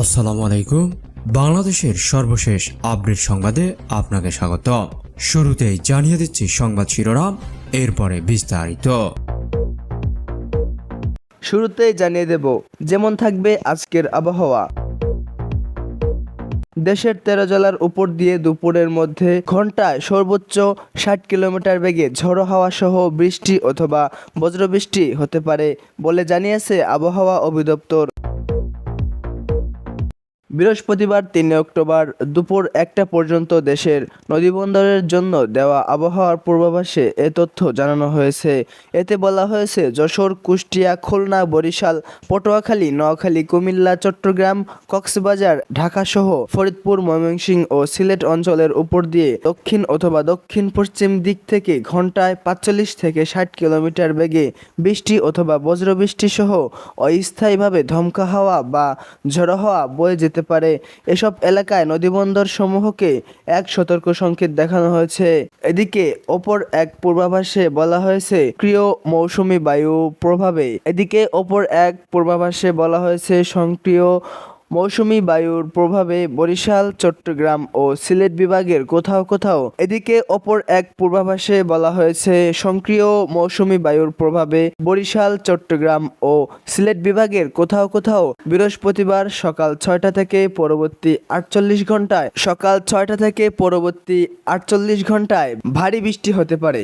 আসসালামু আলাইকুম। বাংলাদেশের সর্বশেষ আপডেট সংবাদে আপনাকে স্বাগত। শুরুতেই জানিয়ে দিচ্ছি সংবাদ শিরোনাম, এরপরে বিস্তারিত। শুরুতেই জানিয়ে দেব, যেমন থাকবে আজকের আবহাওয়া। দেশের তেরো জেলার উপর দিয়ে দুপুরের মধ্যে ঘন্টায় সর্বোচ্চ ষাট কিলোমিটার বেগে ঝড়ো হাওয়া সহ বৃষ্টি অথবা বজ্রবৃষ্টি হতে পারে বলে জানিয়েছে আবহাওয়া অধিদপ্তর। বৃহস্পতিবার তিন অক্টোবর দুপুর একটা পর্যন্ত দেশের নদীবন্দরের জন্য দেওয়া আবহাওয়ার পূর্বাভাসে এ তথ্য জানানো হয়েছে। এতে বলা হয়েছে, যশোর, কুষ্টিয়া, খুলনা, বরিশাল, পটুয়াখালী, নোয়াখালী, কুমিল্লা, চট্টগ্রাম, কক্সবাজার, ঢাকাসহ ফরিদপুর, ময়মনসিংহ ও সিলেট অঞ্চলের উপর দিয়ে দক্ষিণ অথবা দক্ষিণ পশ্চিম দিক থেকে ঘন্টায় পাঁচচল্লিশ থেকে ষাট কিলোমিটার বেগে বৃষ্টি অথবা বজ্রবৃষ্টি সহ অস্থায়ীভাবে ধমকা হাওয়া বা ঝড়ো হাওয়া বয়ে যেতে পারে। এসব এলাকায় নদীবন্দর সমূহকে এক সতর্ক সংকেত দেখানো হয়েছে। এদিকে অপর এক পূর্বাভাসে বলা হয়েছে, ক্রিয় মৌসুমী বায়ু প্রভাবে। এদিকে অপর এক পূর্বাভাসে বলা হয়েছে, সক্রিয় মৌসুমী বায়ুর প্রভাবে বরিশাল, চট্টগ্রাম ও সিলেট বিভাগের কোথাও কোথাও এদিকে অপর এক পূর্বাভাসে বলা হয়েছে, সক্রিয় মৌসুমি বায়ুর প্রভাবে বরিশাল, চট্টগ্রাম ও সিলেট বিভাগের কোথাও কোথাও বৃহস্পতিবার সকাল ছয়টা থেকে পরবর্তী আটচল্লিশ ঘন্টায় সকাল ছয়টা থেকে পরবর্তী আটচল্লিশ ঘন্টায় ভারী বৃষ্টি হতে পারে।